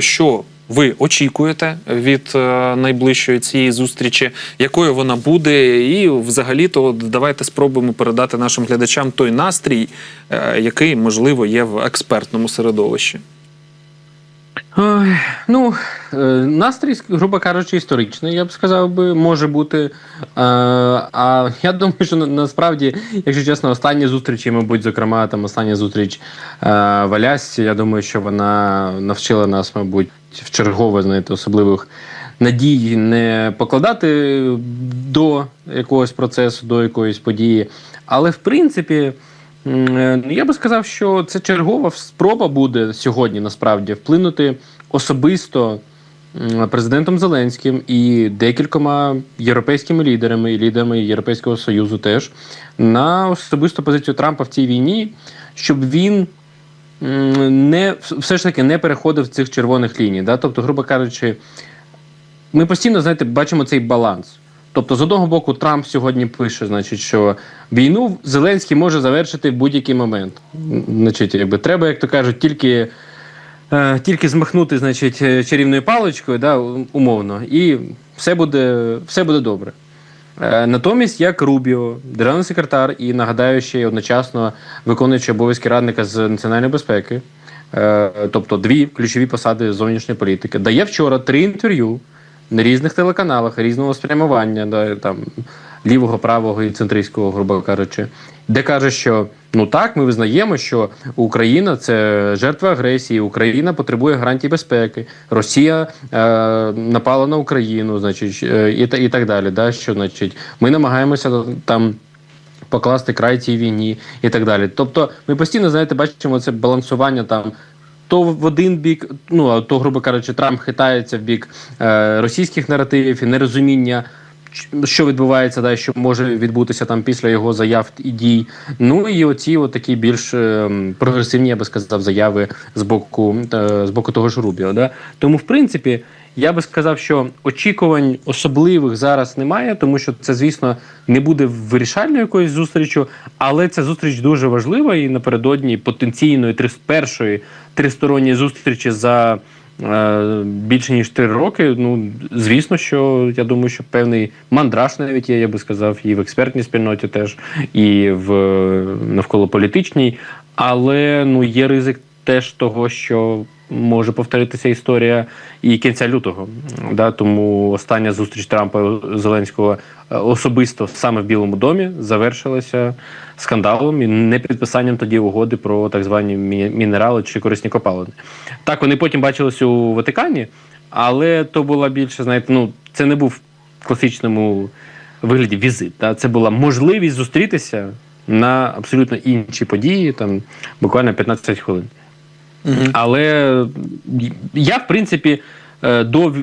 що ви очікуєте від е, найближчої цієї зустрічі, якою вона буде, і взагалі то давайте спробуємо передати нашим глядачам той настрій, е, який можливо є в експертному середовищі. Ну, е, настрій, грубо кажучи, історичний, я б сказав би, може бути. Е, А я думаю, що насправді, якщо чесно, останні зустрічі, мабуть, зокрема, там остання зустріч е, в Алясці, я думаю, що вона навчила нас, мабуть, в чергове, знаєте, особливих надій не покладати до якогось процесу, до якоїсь події. Але в принципі. Е, Я би сказав, що це чергова спроба буде сьогодні насправді вплинути особисто президентом Зеленським і декількома європейськими лідерами і лідерами Європейського Союзу теж на особисту позицію Трампа в цій війні, щоб він не все ж таки не переходив цих червоних ліній. Да? Тобто, грубо кажучи, ми постійно знаєте, бачимо цей баланс. Тобто, з одного боку, Трамп сьогодні пише, значить, що війну Зеленський може завершити в будь-який момент. Значить, якби треба, як то кажуть, тільки, е, тільки змахнути, значить, е, чарівною паличкою, да, умовно, і все буде, все буде добре. Е, Натомість, як Рубіо, державний секретар, і нагадаю, ще й одночасно виконуючий обов'язки радника з національної безпеки, е, тобто дві ключові посади зовнішньої політики, дає вчора три інтерв'ю на різних телеканалах різного спрямування, да, там лівого, правого і центристського, грубо кажучи, де каже, що ну так, ми визнаємо, що Україна це жертва агресії, Україна потребує гарантій безпеки, Росія е, напала на Україну, значить, е, і, та- і так далі. Да, що значить, ми намагаємося там. Покласти край цій війні і так далі. Тобто, ми постійно знаєте, бачимо це балансування там то в один бік, ну то, грубо кажучи, Трамп хитається в бік е, російських наративів і нерозуміння, що відбувається, да, що може відбутися там після його заяв і дій. Ну і оці от такі більш е, прогресивні, я би сказав, заяви з боку, е, з боку того ж Рубіо. Да? Тому, в принципі, я би сказав, що очікувань особливих зараз немає, тому що це, звісно, не буде вирішальною якоюсь зустрічю, але ця зустріч дуже важлива і напередодні потенційної першої тристоронньої зустрічі за е, більше ніж три роки. Ну, звісно, що я думаю, що певний мандраж навіть є, я би сказав, і в експертній спільноті теж, і в навколо політичній. Але ну є ризик теж того, що може повторитися історія і кінця лютого. Да, тому остання зустріч Трампа Зеленського е, особисто саме в Білому домі завершилася скандалом і непідписанням тоді угоди про так звані мінерали чи корисні копалини. Так, вони потім бачилися у Ватикані, але то була більше, знаєте, ну це не був в класичному вигляді візит. Да? Це була можливість зустрітися на абсолютно інші події, там буквально 15 хвилин. Але я, в принципі, е, до,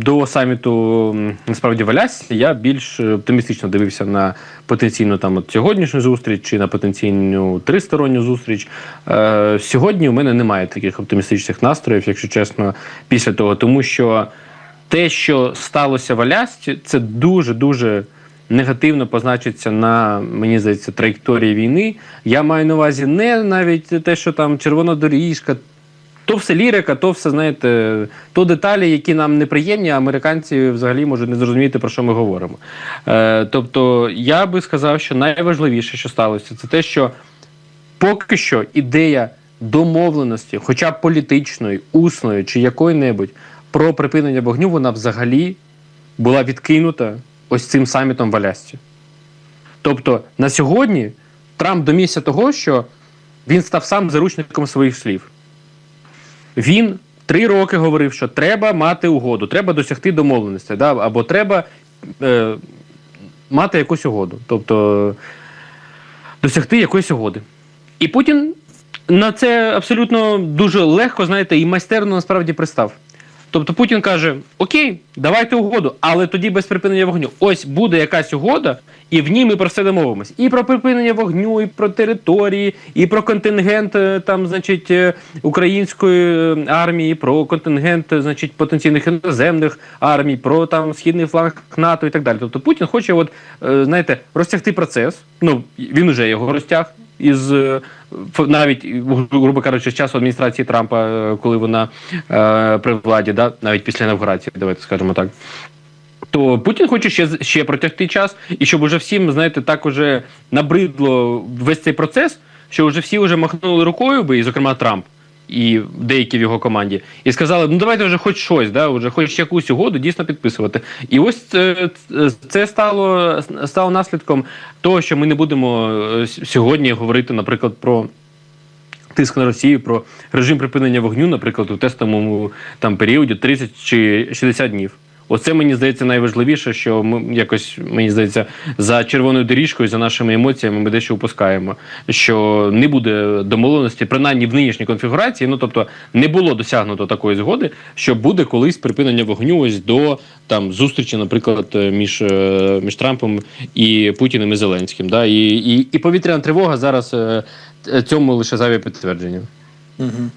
до саміту насправді в я більш оптимістично дивився на потенційну там от сьогоднішню зустріч чи на потенційну тристоронню зустріч. Е, Сьогодні у мене немає таких оптимістичних настроїв, якщо чесно, після того, тому що те, що сталося в це дуже дуже негативно позначиться на мені здається траєкторії війни. Я маю на увазі не навіть те, що там червона доріжка. То все лірика, то все, знаєте, то деталі, які нам неприємні, а американці взагалі можуть не зрозуміти, про що ми говоримо. Е, тобто, я би сказав, що найважливіше, що сталося, це те, що поки що ідея домовленості, хоча б політичної, усної чи якої-небудь, про припинення вогню, вона взагалі була відкинута ось цим самітом в Алясці. Тобто на сьогодні Трамп домігся того, що він став сам заручником своїх слів. Він три роки говорив, що треба мати угоду, треба досягти домовленості, да? або треба е, мати якусь угоду, тобто досягти якоїсь угоди. І Путін на це абсолютно дуже легко, знаєте, і майстерно насправді пристав. Тобто Путін каже: Окей, давайте угоду, але тоді без припинення вогню. Ось буде якась угода, і в ній ми про все домовимось. І про припинення вогню, і про території, і про контингент е, там, значить, е, української е, армії, про контингент, значить, потенційних іноземних армій, про там східний фланг НАТО і так далі. Тобто Путін хоче, от, знаєте, розтягти процес. Ну він уже його розтяг. Із е, навіть грубо кажучи, з часу адміністрації Трампа, е, коли вона е, при владі, да, навіть після інавгурації, давайте скажемо так. То Путін хоче ще ще протягти час, і щоб уже всім, знаєте, так уже набридло весь цей процес, що вже всі вже махнули рукою би, і зокрема Трамп. І деякі в його команді, і сказали: ну давайте вже хоч щось, да, вже хоч якусь угоду дійсно підписувати. І ось це, це стало, стало наслідком того, що ми не будемо е, сьогодні говорити, наприклад, про тиск на Росію, про режим припинення вогню, наприклад, у тестовому там періоді 30 чи 60 днів. Оце мені здається найважливіше, що ми якось мені здається за червоною доріжкою, за нашими емоціями, ми дещо упускаємо. Що не буде домовленості, принаймні в нинішній конфігурації. Ну тобто не було досягнуто такої згоди, що буде колись припинення вогню ось до там зустрічі, наприклад, між, е, між Трампом і Путіним і Зеленським. Да? І, і, і повітряна тривога зараз е, цьому лише зайве підтвердження. Угу.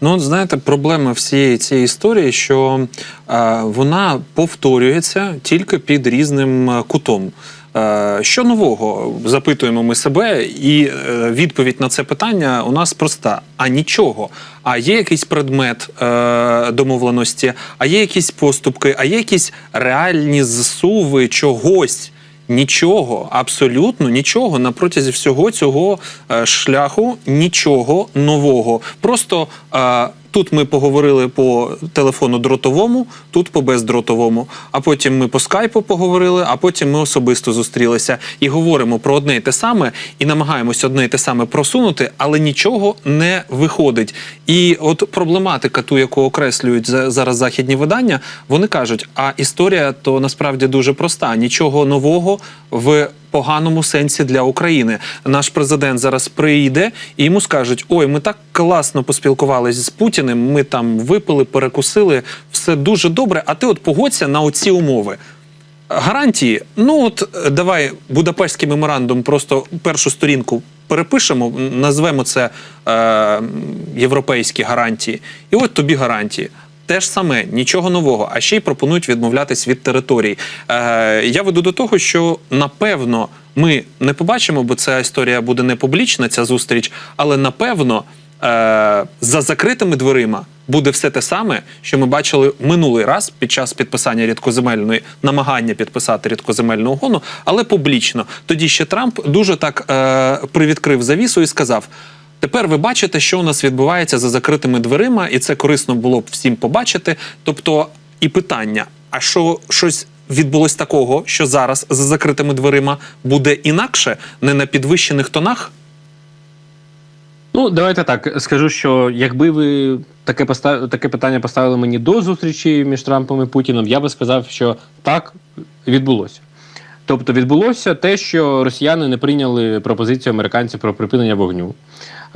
Ну, знаєте, проблема всієї цієї історії, що е, вона повторюється тільки під різним е, кутом. Е, що нового запитуємо ми себе, і е, відповідь на це питання у нас проста: а нічого. А є якийсь предмет е, домовленості, а є якісь поступки, а є якісь реальні зсуви чогось. Нічого, абсолютно нічого на протязі всього цього е, шляху, нічого нового. Просто е, тут ми поговорили по телефону дротовому, тут по бездротовому. А потім ми по скайпу поговорили, а потім ми особисто зустрілися і говоримо про одне і те саме, і намагаємось одне і те саме просунути, але нічого не виходить. І от проблематика, ту, яку окреслюють за- зараз західні видання, вони кажуть, а історія то насправді дуже проста. Нічого нового в поганому сенсі для України. Наш президент зараз прийде і йому скажуть: ой, ми так класно поспілкувалися з Путіним. Ми там випили, перекусили, все дуже добре. А ти от погодься на оці умови. Гарантії, ну от давай Будапештський меморандум, просто першу сторінку перепишемо, назвемо це е, європейські гарантії. І от тобі гарантії. Те ж саме, нічого нового, а ще й пропонують відмовлятись від територій. Е, я веду до того, що напевно ми не побачимо, бо ця історія буде не публічна, ця зустріч, але напевно е, за закритими дверима буде все те саме, що ми бачили минулий раз під час підписання рідкоземельної намагання підписати рідкоземельну угону, але публічно. Тоді ще Трамп дуже так е, привідкрив завісу і сказав. Тепер ви бачите, що у нас відбувається за закритими дверима, і це корисно було б всім побачити. Тобто, і питання: а що щось відбулось такого, що зараз за закритими дверима буде інакше, не на підвищених тонах? Ну, давайте так скажу, що якби ви таке постав... таке питання поставили мені до зустрічі між Трампом і Путіном, я би сказав, що так відбулося. Тобто відбулося те, що росіяни не прийняли пропозицію американців про припинення вогню.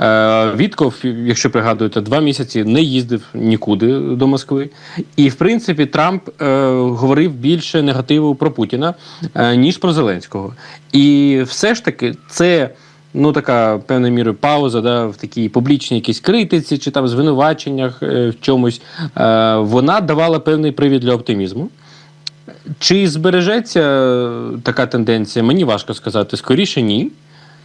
Е, Вітков, якщо пригадуєте, два місяці не їздив нікуди до Москви. І, в принципі, Трамп е, говорив більше негативу про Путіна, е, ніж про Зеленського. І все ж таки, це ну така певною мірою пауза да, в такій публічній якійсь критиці чи там звинуваченнях в чомусь. Е, вона давала певний привід для оптимізму. Чи збережеться така тенденція? Мені важко сказати. Скоріше ні.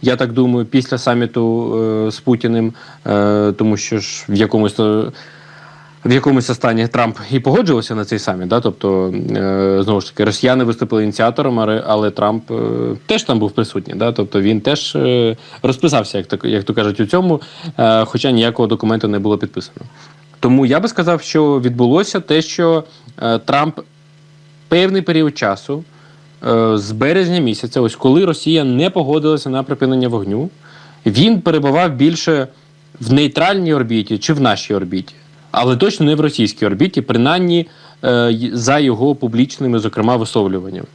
Я так думаю, після саміту е, з Путіним, е, тому що ж в якомусь е, в якомусь стані Трамп і погоджувався на цей саміт. Да? Тобто, е, знову ж таки, росіяни виступили ініціатором, але, Трамп е, теж там був присутній. Да? Тобто він теж е, розписався, як, так, як то кажуть, у цьому, е, хоча ніякого документу не було підписано. Тому я би сказав, що відбулося те, що е, Трамп певний період часу, з березня місяця, ось коли Росія не погодилася на припинення вогню, він перебував більше в нейтральній орбіті чи в нашій орбіті, але точно не в російській орбіті, принаймні е, за його публічними, зокрема, висловлюваннями.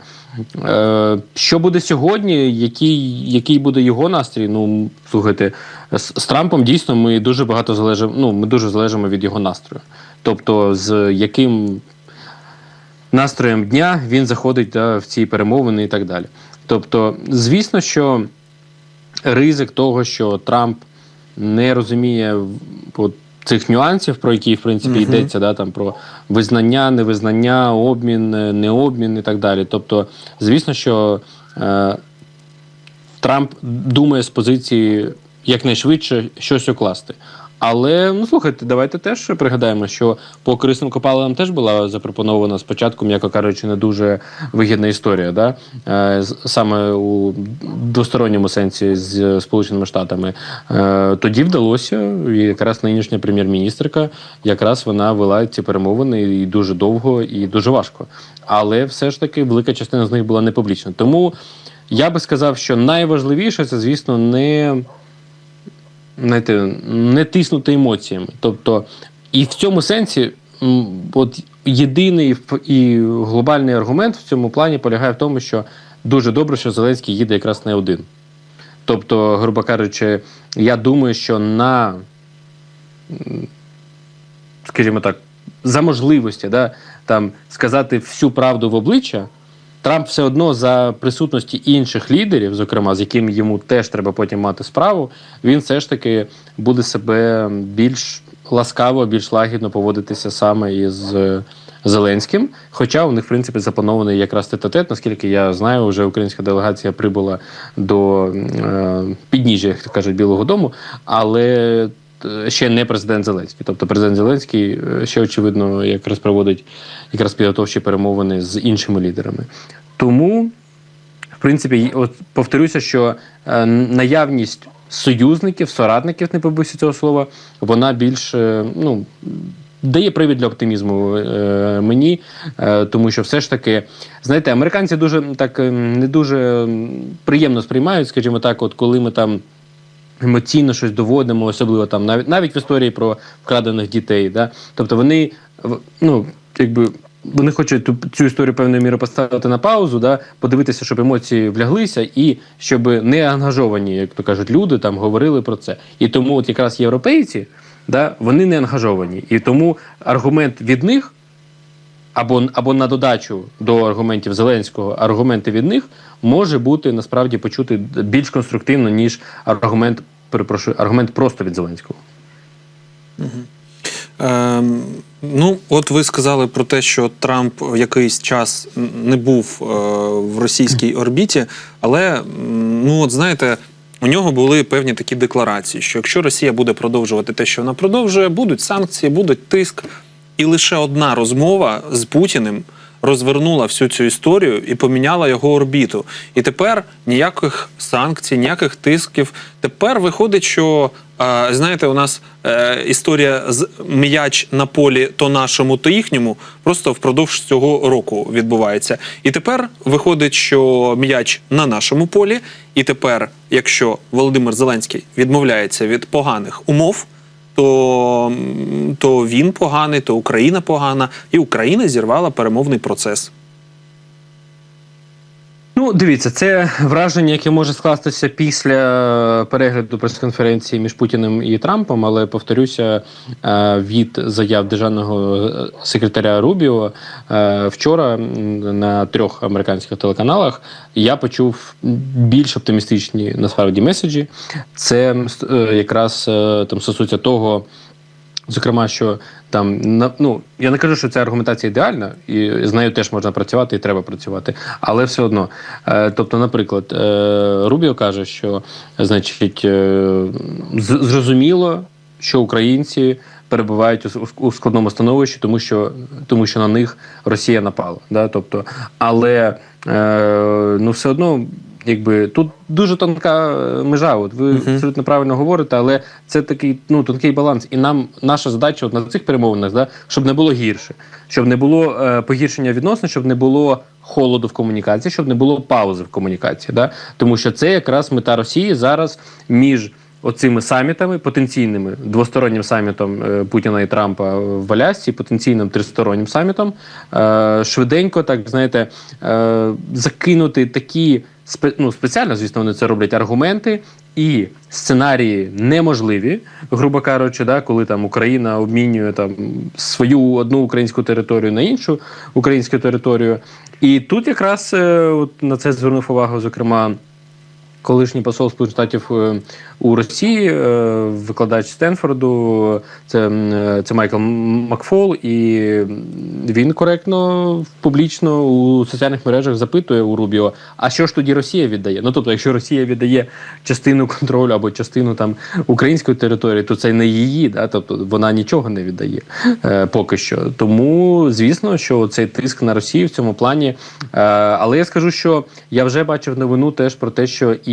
Е, Що буде сьогодні? Який, який буде його настрій? Ну слухайте, з, з Трампом дійсно ми дуже багато залежимо. Ну, ми дуже залежимо від його настрою. Тобто, з яким настроєм дня він заходить да, в ці перемовини і так далі. Тобто, звісно, що ризик того, що Трамп не розуміє от, цих нюансів, про які в принципі Мгм. йдеться, да, там про визнання, невизнання, обмін, е, необмін і так далі. Тобто, звісно, що е, Трамп думає з позиції якнайшвидше щось укласти. Але ну слухайте, давайте теж пригадаємо, що по корисним копалинам теж була запропонована спочатку, м'яко кажучи, не дуже вигідна історія. Да? Е, саме у двосторонньому сенсі з Сполученими Штатами. Е, тоді вдалося, і якраз нинішня прем'єр-міністрка, якраз вона вела ці перемовини і дуже довго, і дуже важко. Але все ж таки велика частина з них була не публічна. Тому я би сказав, що найважливіше це, звісно, не знаєте, не тиснути емоціями. Тобто, і в цьому сенсі, от єдиний і глобальний аргумент в цьому плані полягає в тому, що дуже добре, що Зеленський їде якраз не один. Тобто, грубо кажучи, я думаю, що на, скажімо так, за можливості да, там, сказати всю правду в обличчя, Трамп все одно за присутності інших лідерів, зокрема, з якими йому теж треба потім мати справу, він все ж таки буде себе більш ласкаво, більш лагідно поводитися саме із е, Зеленським. Хоча у них, в принципі, запланований якраз тет-а-тет, наскільки я знаю, вже українська делегація прибула до е, підніжжя, як кажуть, Білого Дому, але ще не президент Зеленський. Тобто президент Зеленський е, ще очевидно якраз проводить якраз підготовчі перемовини з іншими лідерами. Тому, в принципі, от повторюся, що е, наявність союзників, соратників, не побоюся цього слова, вона більш е, ну. Дає привід для оптимізму е, мені, е, тому що все ж таки, знаєте, американці дуже так е, не дуже приємно сприймають, скажімо так, от коли ми там емоційно щось доводимо, особливо там навіть навіть в історії про вкрадених дітей. Да? Тобто вони ну, якби. Вони хочуть ту, цю історію певною мірою поставити на паузу, да, подивитися, щоб емоції вляглися, і щоб не ангажовані, як то кажуть, люди там говорили про це. І тому, от якраз європейці, да, вони не ангажовані. І тому аргумент від них або, або на додачу до аргументів Зеленського, аргументи від них може бути насправді почути більш конструктивно, ніж аргумент, перепрошую, аргумент просто від Зеленського. Ем, ну, от ви сказали про те, що Трамп якийсь час не був е, в російській орбіті, але ну, от знаєте. У нього були певні такі декларації, що якщо Росія буде продовжувати те, що вона продовжує, будуть санкції, будуть тиск. І лише одна розмова з Путіним розвернула всю цю історію і поміняла його орбіту. І тепер ніяких санкцій, ніяких тисків. Тепер виходить, що е, знаєте, у нас е, історія з м'яч на полі то нашому, то їхньому просто впродовж цього року відбувається. І тепер виходить, що м'яч на нашому полі. І тепер, якщо Володимир Зеленський відмовляється від поганих умов, то, то він поганий, то Україна погана, і Україна зірвала перемовний процес. Ну, дивіться, це враження, яке може скластися після перегляду прес-конференції між Путіним і Трампом, але повторюся, е, від заяв державного е, секретаря Рубіо е, вчора на трьох американських телеканалах я почув більш оптимістичні насправді меседжі. Це е, якраз е, там стосується того. Зокрема, що там на ну я не кажу, що ця аргументація ідеальна, і з нею теж можна працювати і треба працювати, але все одно. Е, тобто, наприклад, е, Рубіо каже, що значить е, зрозуміло, що українці перебувають у, складному становищі, тому що тому що на них Росія напала. Да? Тобто, але е, ну все одно. Якби тут дуже тонка е, межа. От ви Мгм. абсолютно правильно говорите, але це такий ну тонкий баланс. І нам наша задача от на цих перемовинах, да, щоб не було гірше, щоб не було е, погіршення відносин, щоб не було холоду в комунікації, щоб не було паузи в комунікації. Да? Тому що це якраз мета Росії зараз між оцими самітами, потенційними двостороннім самітом е, Путіна і Трампа в Алясці, потенційним тристороннім самітом, е, швиденько, так знаєте, закинути такі ну, спеціально, звісно, вони це роблять аргументи. І сценарії неможливі, грубо кажучи, да, коли там Україна обмінює там свою одну українську територію на іншу українську територію. І тут якраз е, от на це звернув увагу, зокрема, колишній посол Сполучених Штатів е, у Росії, е, викладач Стенфорду, це, е, це Майкл Макфол, і він коректно публічно у соціальних мережах запитує у Рубіо, а що ж тоді Росія віддає? Ну тобто, якщо Росія віддає частину контролю або частину там української території, то це не її, да? тобто вона нічого не віддає е, поки що. Тому звісно, що цей тиск на Росію в цьому плані. Е, але я скажу, що я вже бачив новину теж про те, що і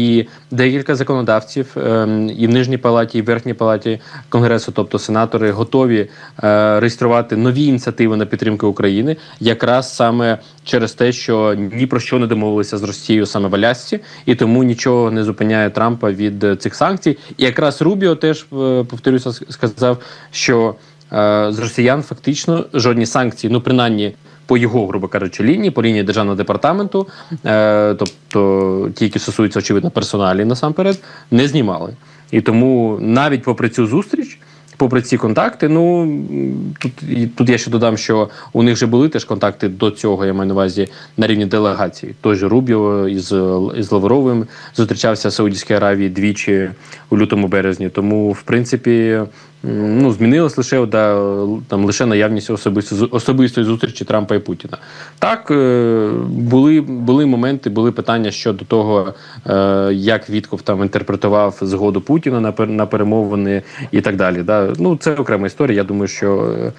декілька законодавців е, і в нижній палаті, і в верхній палаті конгресу, тобто сенатори, готові е, реєструвати нові ініціативи на підтримку України, якраз саме через те, що ні про що не домовилися з Росією саме в Алясці, і тому нічого не зупиняє Трампа від е, цих санкцій. І якраз Рубіо теж е, повторюся, сказав, що з росіян фактично жодні санкції, ну принаймні. По його, грубо кажучи, лінії, по лінії державного департаменту, е, тобто ті, які стосуються очевидно персоналі насамперед, не знімали. І тому навіть попри цю зустріч, попри ці контакти, ну тут тут я ще додам, що у них вже були теж контакти до цього. Я маю на увазі на рівні делегації. Той же Рубіо із, із Лавровим зустрічався в Саудівській Аравії двічі у лютому березні. Тому, в принципі, ну змінилось лише да, там лише наявність особисто особистої зустрічі Трампа і Путіна. Так е, були, були моменти, були питання щодо того, е, як Вітков там інтерпретував згоду Путіна на на перемовини і так далі. Да? Ну це окрема історія. Я думаю, що. е,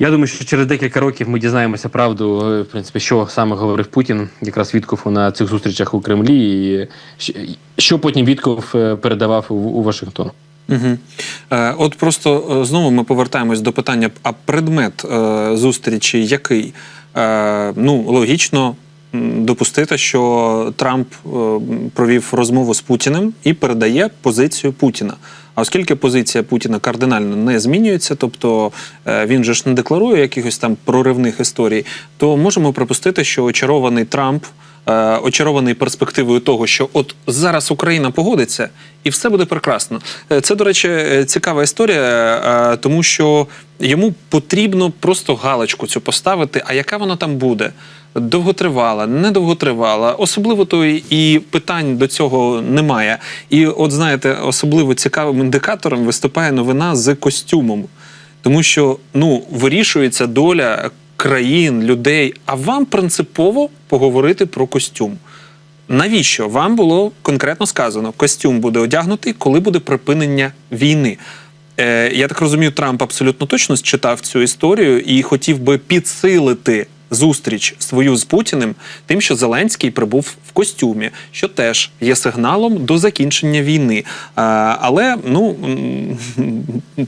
Я думаю, що через декілька років ми дізнаємося правду, в принципі, що саме говорив Путін, якраз Вітков на цих зустрічах в Кремлі, і що потім Вітков передавав у, у Вашингтон. Угу. Е, от просто е, знову ми повертаємось до питання: а предмет е, зустрічі який? Е, ну, логічно допустити, що Трамп е, провів розмову з Путіним і передає позицію Путіна. А оскільки позиція Путіна кардинально не змінюється, тобто е, він же ж не декларує якихось там проривних історій, то можемо припустити, що очарований Трамп е, очарований перспективою того, що от зараз Україна погодиться і все буде прекрасно. Е, Це, до речі, е, цікава історія, тому що йому потрібно просто галочку цю поставити. А яка вона там буде? Довготривала, недовготривала, особливо то і питань до цього немає. І, от знаєте, особливо цікавим індикатором виступає новина з костюмом. Тому що ну вирішується доля країн, людей. А вам принципово поговорити про костюм. Навіщо вам було конкретно сказано, костюм буде одягнутий, коли буде припинення війни? Е, я так розумію, Трамп абсолютно точно читав цю історію і хотів би підсилити зустріч свою з Путіним тим, що Зеленський прибув в костюмі, що теж є сигналом до закінчення війни. Е, але ну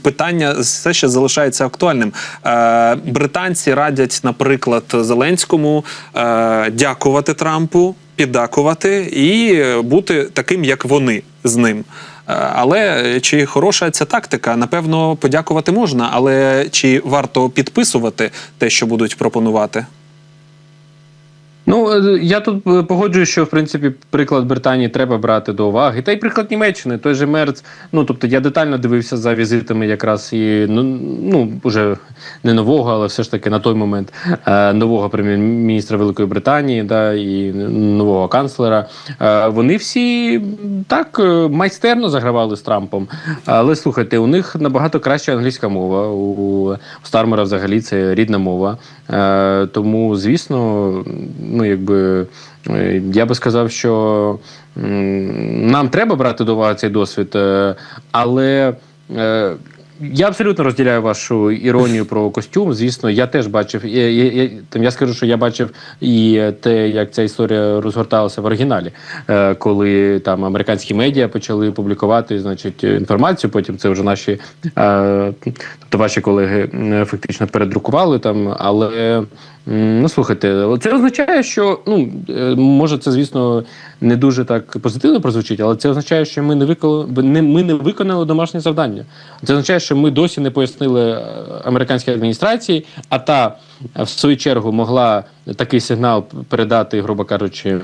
питання все ще залишається актуальним. Е, британці радять, наприклад, Зеленському е, дякувати Трампу, піддакувати і бути таким, як вони з ним. Але чи хороша ця тактика? Напевно, подякувати можна, але чи варто підписувати те, що будуть пропонувати? Ну е, я тут е, погоджуюсь, що в принципі приклад Британії треба брати до уваги. Та й приклад Німеччини, той же Мерц. Ну тобто я детально дивився за візитами, якраз і ну, ну уже не нового, але все ж таки на той момент е, нового прем'єр-міністра Великої Британії, да і нового канцлера. Вони всі так майстерно загравали з Трампом. Але слухайте, у них набагато краща англійська мова. У Стармера взагалі це рідна мова. Тому, звісно, ну якби е, я би сказав, що нам треба брати до уваги цей досвід, е, але. е, я абсолютно розділяю вашу іронію про костюм. Звісно, я теж бачив. Я, я, там, я скажу, що я бачив і те, як ця історія розгорталася в оригіналі, коли там американські медіа почали публікувати значить, інформацію. Потім це вже наші, тобто ваші колеги фактично передрукували там. Але ну слухайте, це означає, що ну е, може це, звісно, не дуже так позитивно прозвучить, але це означає, що ми не виконали, не, ми не виконали домашнє завдання. Це означає, що ми досі не пояснили е, американській адміністрації, а та е, в свою чергу могла такий сигнал передати, грубо кажучи.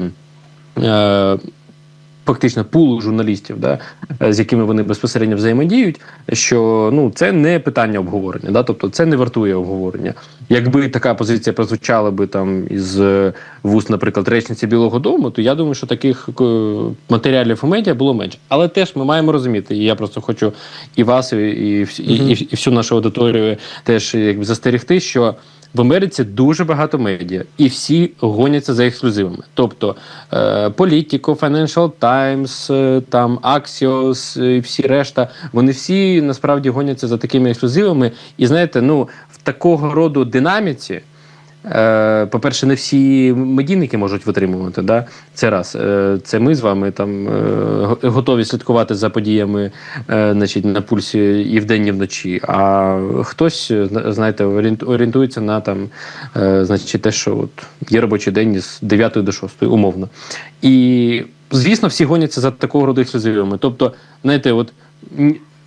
Фактично пул журналістів, да, е, з якими вони безпосередньо взаємодіють, що ну це не питання обговорення, да, тобто це не вартує обговорення. Якби така позиція прозвучала би там із е, вуст, наприклад, речниці Білого Дому, то я думаю, що таких е, матеріалів у медіа було менше. Але теж ми маємо розуміти, і я просто хочу і вас, і, і, і, і, і всю нашу аудиторію теж якби застерегти, що в Америці дуже багато медіа, і всі гоняться за ексклюзивами. Тобто Політіко, Politico, Financial Times, е, там Axios е, і всі решта, вони всі насправді гоняться за такими ексклюзивами. І знаєте, ну в такого роду динаміці. Е, По-перше, не всі медійники можуть витримувати. Да? Це раз. Е, Це ми з вами там е, готові слідкувати за подіями значить, на пульсі і вдень, і вночі. А хтось, знаєте, орієнтується на там, значить, те, що от є робочий день з 9 до 6, умовно. І, звісно, всі гоняться за такого роду ексклюзивами. Тобто, знаєте, от.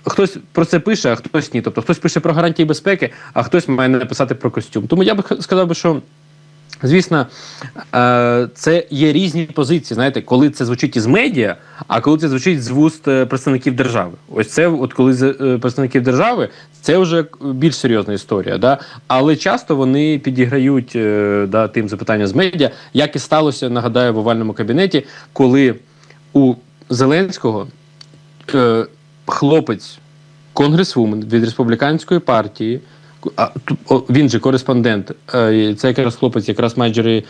Хтось про це пише, а хтось ні. Тобто хтось пише про гарантії безпеки, а хтось має написати про костюм. Тому я би сказав би, що звісно, е, це є різні позиції. Знаєте, коли це звучить із медіа, а коли це звучить з вуст е, представників держави. Ось це, от коли з е, представників держави, це вже більш серйозна історія. Да? Але часто вони підіграють да, тим запитанням з медіа, як і сталося, нагадаю, в овальному кабінеті, коли у Зеленського хлопець, конгресвумен від республіканської партії, а, він же кореспондент, е, це якраз хлопець, якраз менеджери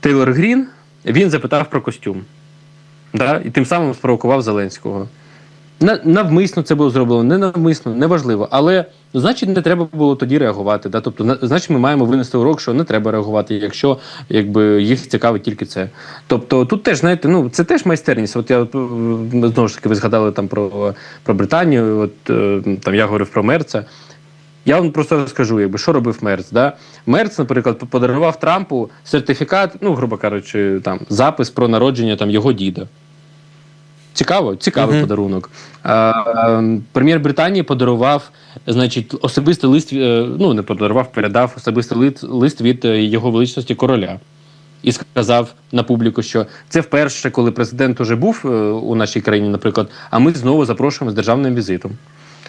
Тейлор Грін, він запитав про костюм. Да? І тим самим спровокував Зеленського. На- Навмисно це було зроблено, не навмисно, неважливо. Але значить, не треба було тоді реагувати. Да? Тобто, значить, ми маємо винести урок, що не треба реагувати, якщо якби, їх цікавить тільки це. Тобто, тут теж, знаєте, ну це теж майстерність. От я знову ж таки, ви згадали там про, про Британію, от е, там я говорив про Мерца. Я вам просто розкажу, якби що робив Мерц. Да? Мерц, наприклад, подарував Трампу сертифікат, ну, грубо кажучи, там запис про народження там його діда. Цікаво, цікавий Мгм. подарунок. Е, прем'єр Британії подарував, значить, особистий лист, е, ну не подарував, передав особистий лист, лист від е, його величності короля. І сказав на публіку, що це вперше, коли президент уже був е, у нашій країні, наприклад, а ми знову запрошуємо з державним візитом.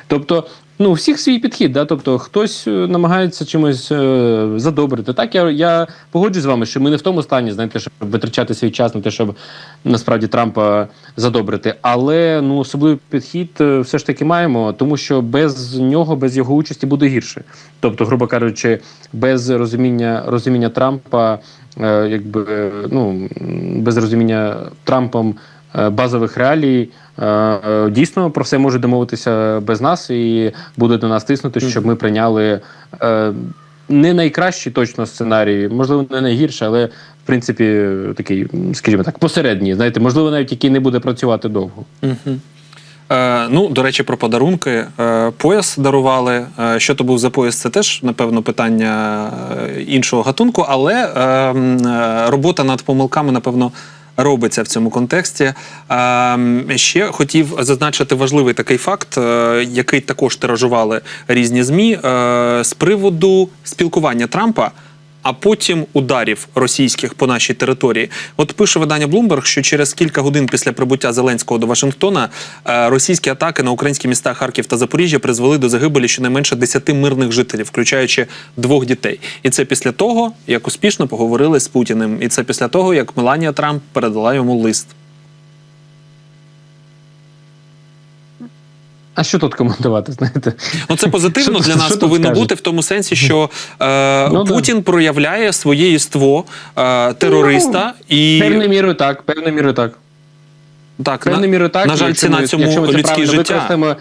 Тобто, ну, у всіх свій підхід, да? тобто хтось е, намагається чимось е, задобрити. Так, я, я погоджуюсь з вами, що ми не в тому стані, знаєте, щоб витрачати свій час на те, щоб насправді Трампа задобрити. Але ну, особливий підхід е, все ж таки маємо, тому що без нього, без його участі буде гірше. Тобто, грубо кажучи, без розуміння, розуміння Трампа, е, якби, е, ну, без розуміння Трампом базових реалій. е, е, Дійсно про все можуть домовитися без нас і буде до нас тиснути, щоб ми прийняли е, не найкращий точно сценарій, можливо, не найгірший, але в принципі такий, скажімо так, посередній. Знаєте, можливо, навіть який не буде працювати довго. Е, ну, до речі, про подарунки. Е, пояс дарували. Е, що то був за пояс, це теж, напевно, питання е, іншого гатунку, але е, е, робота над помилками, напевно. Робиться в цьому контексті. А, ще хотів зазначити важливий такий факт, е, який також тиражували різні змі е, з приводу спілкування Трампа а потім ударів російських по нашій території. От пише видання Bloomberg, що через кілька годин після прибуття Зеленського до Вашингтона е, російські атаки на українські міста Харків та Запоріжжя призвели до загибелі щонайменше 10 мирних жителів, включаючи двох дітей. І це після того, як успішно поговорили з Путіним. І це після того, як Меланія Трамп передала йому лист. А що тут коментувати? Знаєте, Ну це позитивно для нас повинно бути в тому сенсі, що е, Ну, да. Путін проявляє своє єство е, терориста і певною мірою так, певною мірою так. так на- Певною мірою так. на жаль, ціна ми- цьому якщо ми це людське життя. використаємо-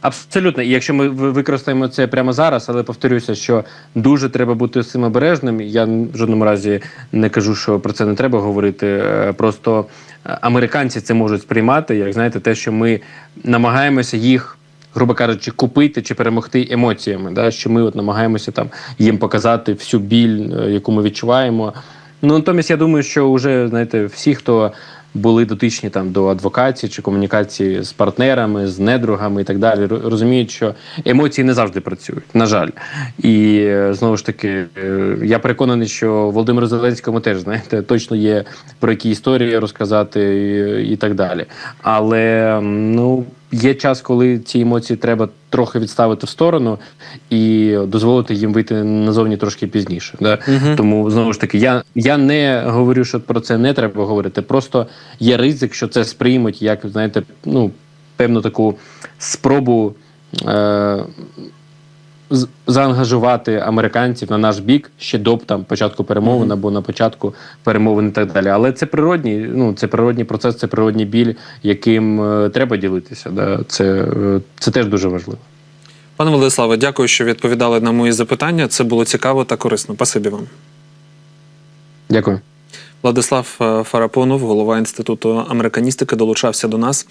Абсолютно, і якщо ми використаємо це прямо зараз, але повторюся, що дуже треба бути з цим обережним. Я в жодному разі не кажу, що про це не треба говорити. Е, Просто американці це можуть сприймати, як знаєте, те, що ми намагаємося їх, грубо кажучи, купити чи перемогти емоціями. Да? Що ми от намагаємося там їм показати всю біль, е, яку ми відчуваємо. Ну натомість я думаю, що вже знаєте, всі, хто були дотичні там до адвокації чи комунікації з партнерами, з недругами і так далі, розуміють, що емоції не завжди працюють, на жаль. І е, знову ж таки, е, я переконаний, що Володимиру Зеленському теж знаєте, точно є про які історії розказати і, і так далі. Але ну. Є час, коли ці емоції треба трохи відставити в сторону і дозволити їм вийти назовні трошки пізніше. Да? Угу. Тому знову ж таки, я, я не говорю, що про це не треба говорити. Просто є ризик, що це сприймуть як знаєте, ну певну таку спробу е, заангажувати американців на наш бік ще до там початку перемовин або на початку перемовин і так далі. Але це природній, ну це природній процес, це природній біль, яким е, треба ділитися. Да? Це, е, це теж дуже важливо. Пане Владиславе, дякую, що відповідали на мої запитання. Це було цікаво та корисно. Спасибі вам. Дякую. Владислав е, Фарапонов, голова інституту американістики, долучався до нас.